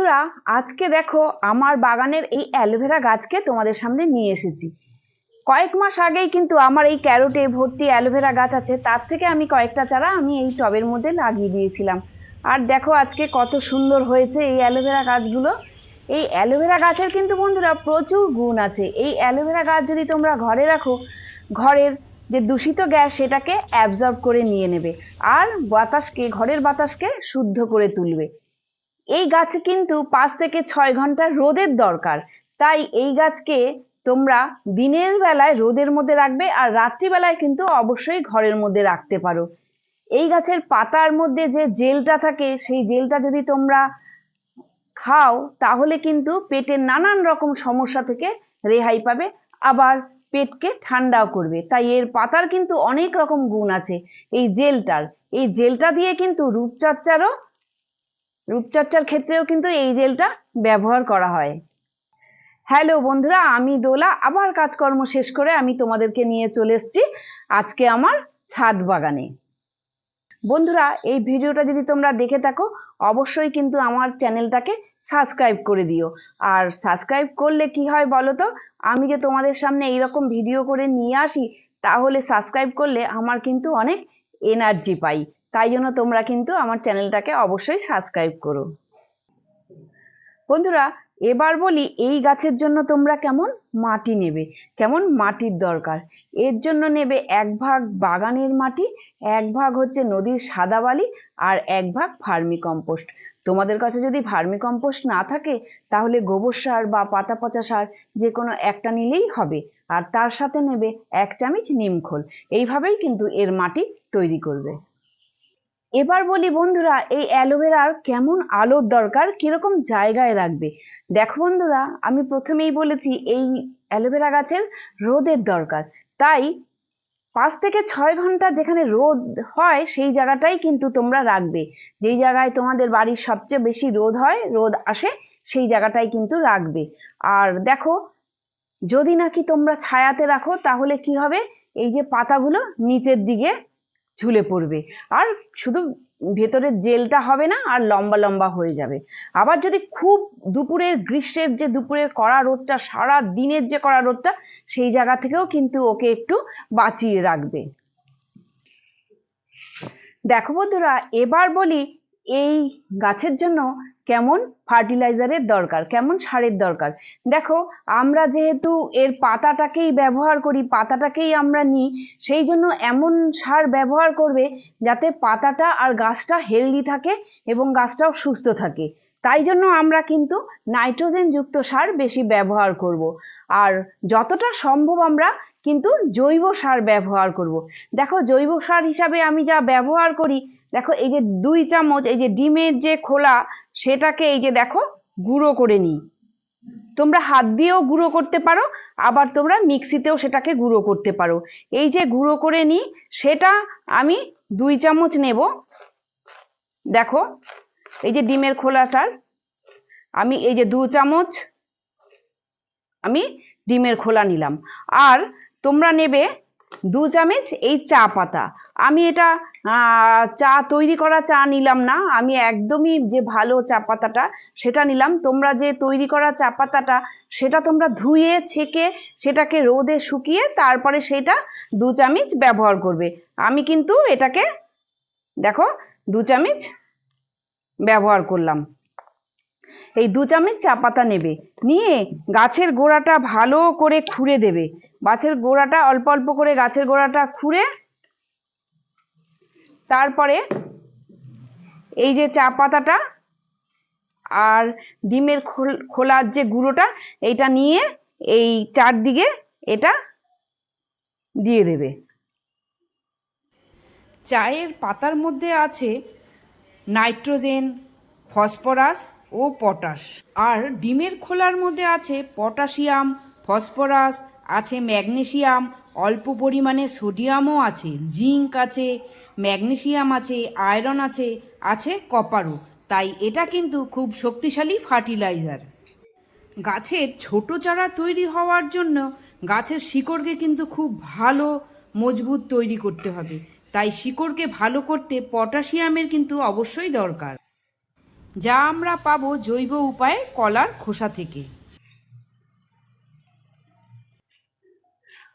বন্ধুরা, আজকে দেখো আমার বাগানের এই অ্যালোভেরা গাছকে তোমাদের সামনে নিয়ে এসেছি। কয়েক মাস আগেই কিন্তু আমার এই ক্যারোটে ভর্তি অ্যালোভেরা গাছ আছে, তার থেকে আমি কয়েকটা চারা আমি এই টবের মধ্যে লাগিয়ে দিয়েছিলাম। আর দেখো আজকে কত সুন্দর হয়েছে এই অ্যালোভেরা গাছগুলো। এই অ্যালোভেরা গাছের কিন্তু বন্ধুরা প্রচুর গুণ আছে। এই অ্যালোভেরা গাছ যদি তোমরা ঘরে রাখো, ঘরের যে দূষিত গ্যাস সেটাকে অ্যাবজর্ব করে নিয়ে নেবে, আর বাতাসকে, ঘরের বাতাসকে শুদ্ধ করে তুলবে। এই গাছে কিন্তু পাঁচ থেকে ছয় ঘণ্টা রোদের দরকার। তাই এই গাছকে তোমরা দিনের বেলায় রোদের মধ্যে রাখবে আর রাত্রিবেলায় কিন্তু অবশ্যই ঘরের মধ্যে রাখতে পারো। এই গাছের পাতার মধ্যে যে জেলটা থাকে, সেই জেলটা যদি তোমরা খাও, তাহলে কিন্তু পেটের নানান রকম সমস্যা থেকে রেহাই পাবে, আবার পেটকে ঠান্ডাও করবে। তাই এর পাতার কিন্তু অনেক রকম গুণ আছে এই জেলটার। এই জেলটা দিয়ে কিন্তু রূপচর্চারও রূপচর্চার ক্ষেত্রেও কিন্তু এই জেলটা ব্যবহার করা হয়। হ্যালো বন্ধুরা, আমি দোলা। আবার কাজকর্ম শেষ করে আমি তোমাদেরকে নিয়ে চলে এসেছি আজকে আমার ছাদ বাগানে। বন্ধুরা, এই ভিডিওটা যদি তোমরা দেখে থাকো, অবশ্যই কিন্তু আমার চ্যানেলটাকে সাবস্ক্রাইব করে দিও। আর সাবস্ক্রাইব করলে কি হয় বলো তো? আমি যে তোমাদের সামনে এইরকম ভিডিও করে নিয়ে আসি, তাহলে সাবস্ক্রাইব করলে আমার কিন্তু অনেক এনার্জি পাই। তাই জন্য তোমরা কিন্তু আমার চ্যানেলটাকে অবশ্যই সাবস্ক্রাইব করো। বন্ধুরা, এবার বলি এই গাছের জন্য তোমরা কেমন মাটি নেবে, কেমন মাটির দরকার। এর জন্য নেবে এক ভাগ বাগানের মাটি, এক ভাগ হচ্ছে নদীর সাদা বালি আর এক ভাগ ভার্মি কম্পোস্ট। তোমাদের কাছে যদি ভার্মি কম্পোস্ট না থাকে, তাহলে গোবর সার বা পাতা পচা সার যে কোনো একটা নিলেই হবে। আর তার সাথে নেবে এক চামচ নিমখোল এইভাবেই কিন্তু এর মাটি তৈরি করবে। এবার বলি বন্ধুরা, এই অ্যালোভেরার কেমন আলোর দরকার? কীরকম জায়গায় রাখবে? দেখো বন্ধুরা, আমি প্রথমেই বলেছি এই অ্যালোভেরা গাছের রোদের দরকার। তাই পাঁচ থেকে ছয় ঘণ্টা যেখানে রোদ হয়, সেই জায়গাটাই কিন্তু তোমরা রাখবে। যেই জায়গায় তোমাদের বাড়ির সবচেয়ে বেশি রোদ হয়, রোদ আসে, সেই জায়গাটাই কিন্তু রাখবে। আর দেখো, যদি নাকি তোমরা ছায়াতে রাখো, তাহলে কি হবে? এই যে পাতাগুলো নিচের দিকে ঝুলে পড়বে। আর শুধু ভেতরের জেলটা হবে না, আর লম্বা লম্বা হয়ে যাবে। আবার যদি খুব দুপুরের গ্রীষ্মের যে দুপুরের কড়া রোদটা, সারা দিনের যে কড়া রোদটা, সেই জায়গা থেকেও কিন্তু ওকে একটু বাঁচিয়ে রাখবে। দেখো বন্ধুরা, এবার বলি এই গাছের জন্য কেমন ফার্টিলাইজারের দরকার, কেমন সারের দরকার? দেখো, আমরা যেহেতু এর পাতাটাকেই ব্যবহার করি, পাতাটাকেই আমরা নিই, সেই জন্য এমন সার ব্যবহার করবে যাতে পাতাটা আর গাছটা হেলদি থাকে এবং গাছটাও সুস্থ থাকে। তাই জন্য আমরা কিন্তু নাইট্রোজেন যুক্ত সার বেশি ব্যবহার করব। আর যতটা সম্ভব আমরা কিন্তু জৈব সার ব্যবহার করব। দেখো, জৈব সার হিসাবে আমি যা ব্যবহার করি দেখো, এই যে দুই চামচ, এই যে ডিমের যে খোলা, সেটাকে এই যে দেখো, গুঁড়ো করে নিই। তোমরা হাত দিয়েও গুঁড়ো করতে পারো, আবার তোমরা মিক্সিতেও সেটাকে গুঁড়ো করতে পারো। এই যে গুঁড়ো করে নিই, সেটা আমি দুই চামচ নেব। দেখো, এই যে ডিমের খোলাটার, আমি এই যে দু চামচ, আমি ডিমের খোলা নিলাম। আর তোমরা নেবে দু চামচ এই চা পাতা। আমি এটা চা তৈরি করা চা নিলাম না। আমি একদমই যে ভালো চা পাতাটা সেটা নিলাম। তোমরা যে তৈরি করা চা পাতাটা সেটা তোমরা ধুয়ে, ছেঁকে সেটাকে রোদে শুকিয়ে তারপরে সেটা দু চামচ ব্যবহার করবে। আমি কিন্তু এটাকে, দেখো, দু চামচ ব্যবহার করলাম। এই দু চামচ চা পাতা নেবে। নিয়ে গাছের গোড়াটা ভালো করে খুঁড়ে দেবে। গাছের গোড়াটা, অল্প অল্প করে গাছের গোড়াটা খুঁড়ে তারপরে এই যে চা পাতাটা আর ডিমের খোলার যে গুঁড়োটা, এইটা নিয়ে এই চারদিকে এটা দিয়ে দেবে। চায়ের পাতার মধ্যে আছে নাইট্রোজেন, ফসফরাস ও পটাশ। আর ডিমের খোলার মধ্যে আছে পটাশিয়াম, ফসফরাস আছে ম্যাগনেসিয়াম অল্প পরিমাণে সোডিয়ামও আছে, জিঙ্ক আছে, ম্যাগনেশিয়াম আছে, আয়রন আছে আছে কপারও। তাই এটা কিন্তু খুব শক্তিশালী ফার্টিলাইজার। গাছের ছোট চারা তৈরি হওয়ার জন্য গাছের শিকড়কে কিন্তু খুব ভালো মজবুত তৈরি করতে হবে। তাই শিকড়কে ভালো করতে পটাশিয়ামের কিন্তু অবশ্যই দরকার। যা আমরা পাবো জৈব উপায়ে কলার খোসা থেকে।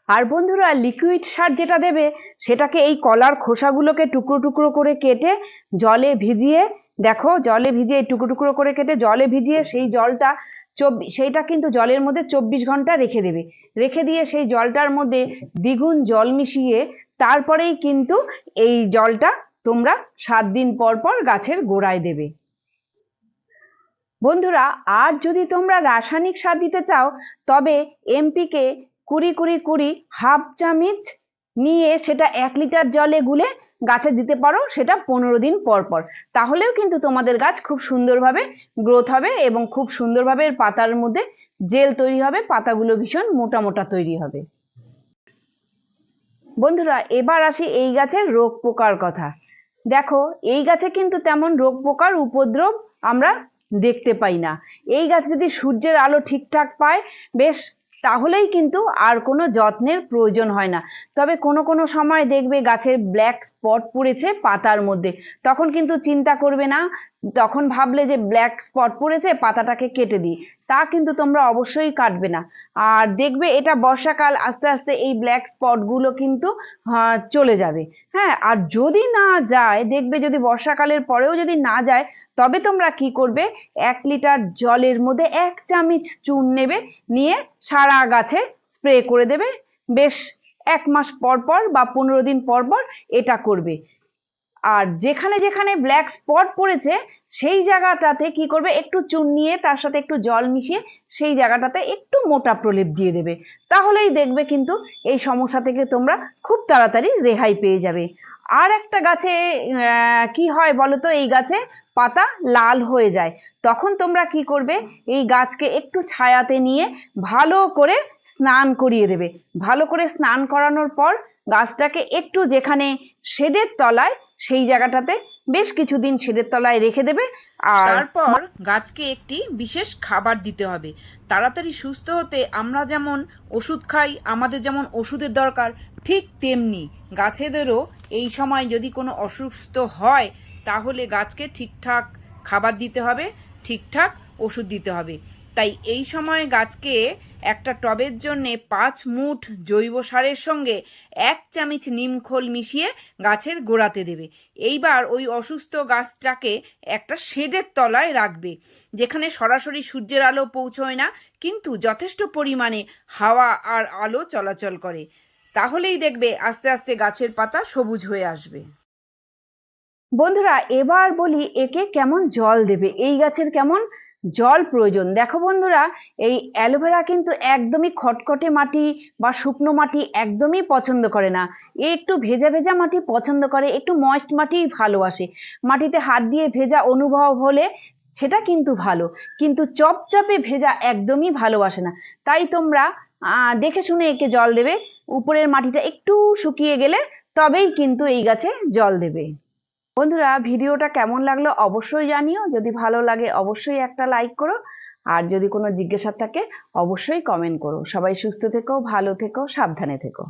আর বন্ধুরা লিকুইড সার যেটা দেবে, সেটাকে এই কলার খোসাগুলোকে টুকরো টুকরো করে কেটে জলে ভিজিয়ে, দেখো জলে ভিজিয়ে টুকরো টুকরো করে কেটে জলে ভিজিয়ে সেই জলটা চব্বিশ সেইটা কিন্তু জলের মধ্যে চব্বিশ ঘণ্টা রেখে দেবে। রেখে দিয়ে সেই জলটার মধ্যে দ্বিগুণ জল মিশিয়ে তারপরেই কিন্তু এই জলটা তোমরা সাত দিন পর পর গাছের গোড়ায় দেবে। বন্ধুরা, আর যদি তোমরা রাসায়নিক সার দিতে চাও, তবে এমপিকে কুড়ি কুড়ি কুড়ি হাফ চামচ নিয়ে সেটা এক লিটার জলে গুলে গাছে দিতে পারো, সেটা পনেরো দিন পর পর। তাহলেও কিন্তু তোমাদের গাছ খুব সুন্দরভাবে গ্রোথ হবে এবং খুব সুন্দরভাবে এর পাতার মধ্যে জেল তৈরি হবে, পাতাগুলো ভীষণ মোটা মোটা তৈরি হবে। বন্ধুরা, এবার আসি এই গাছের রোগ পোকার কথা। দেখো, এই গাছে কিন্তু তেমন রোগ পোকার উপদ্রব আমরা দেখতে পাই না। এই গাছ যদি সূর্যের আলো ঠিকঠাক পায়, বেশ তাহলেই কিন্তু আর কোনো যত্নের প্রয়োজন হয় না। তবে কোনো কোনো সময় দেখবে গাছের ব্ল্যাক স্পট পড়েছে পাতার মধ্যে। তখন কিন্তু চিন্তা করবে না। তখন ভাবলে যে ব্ল্যাক স্পট পড়েছে, পাতাটাকে কেটে দিই। তা কিন্তু তোমরা অবশ্যই কাটবে না। আর দেখবে এটা বর্ষাকাল আস্তে আস্তে এই ব্ল্যাক স্পটগুলো কিন্তু আহ, চলে যাবে। হ্যাঁ আর যদি না যায় দেখবে যদি বর্ষাকালের পরেও যদি না যায় তবে তোমরা কি করবে? এক লিটার জলের মধ্যে এক চামচ চুন নেবে নিয়ে সারা গাছে স্প্রে করে দেবে। বেশ এক মাস পর পর বা পনেরো দিন পর পর এটা করবে। আর যেখানে যেখানে ব্ল্যাক স্পট পড়েছে, সেই জায়গাটাতে কি করবে? একটু চুন নিয়ে তার সাথে একটু জল মিশিয়ে সেই জায়গাটাতে একটু মোটা প্রলেপ দিয়ে দেবে। তাহলেই দেখবে কিন্তু এই সমস্যা থেকে তোমরা খুব তাড়াতাড়ি রেহাই পেয়ে যাবে। আর একটা গাছে কি হয় বলো তো এই গাছে পাতা লাল হয়ে যায়। তখন তোমরা কি করবে? এই গাছকে একটু ছায়াতে নিয়ে ভালো করে স্নান করিয়ে দেবে। ভালো করে স্নান করানোর পর গাছটাকে একটু যেখানে শেডের তলায় সেই জায়গাটাতে বেশ কিছুদিন শেডের তলায় রেখে দেবে আর তারপর গাছকে একটি বিশেষ খাবার দিতে হবে। তাড়াতাড়ি সুস্থ হতে আমরা যেমন ওষুধ খাই, আমাদের যেমন ওষুধের দরকার, ঠিক তেমনি গাছেদেরও এই সময় যদি কোনো অসুস্থ হয়, তাহলে গাছকে ঠিকঠাক খাবার দিতে হবে, ঠিকঠাক ওষুধ দিতে হবে। তাই এই সময় গাছকে একটা টবের জন্যে পাঁচ মুঠ জৈব সারের সঙ্গে এক চামচ নিমখোল মিশিয়ে গাছের গোড়াতে দেবে। এইবার ওই অসুস্থ গাছটাকে একটা শেডের তলায় রাখবে, যেখানে সরাসরি সূর্যের আলো পৌঁছয় না, কিন্তু যথেষ্ট পরিমাণে হাওয়া আর আলো চলাচল করে। তাহলেই দেখবে আস্তে আস্তে গাছের পাতা সবুজ হয়ে আসবে। বন্ধুরা, এবার বলি একে কেমন জল দেবে, এই গাছের কেমন জল প্রয়োজন। দেখো বন্ধুরা, এই অ্যালোভেরা কিন্তু একদমই খটখটে মাটি বা শুকনো মাটি একদমই পছন্দ করে না। এ একটু ভেজা ভেজা মাটি পছন্দ করে, একটু ময়েস্ট মাটি ভালোবাসে। মাটিতে হাত দিয়ে ভেজা অনুভব হলে সেটা কিন্তু ভালো, কিন্তু চপচপে ভেজা একদমই ভালোবাসে না। তাই তোমরা দেখে শুনে একে জল দেবে। উপরের মাটিটা একটু শুকিয়ে গেলে তবেই কিন্তু এই গাছে জল দেবে। বন্ধুরা, ভিডিওটা কেমন লাগল অবশ্যই জানিও। যদি ভালো লাগে অবশ্যই একটা লাইক করো। আর যদি কোনো জিজ্ঞাসা থাকে, অবশ্যই কমেন্ট করো। সবাই সুস্থ থেকো, ভালো থেকো, সাবধানে থেকো।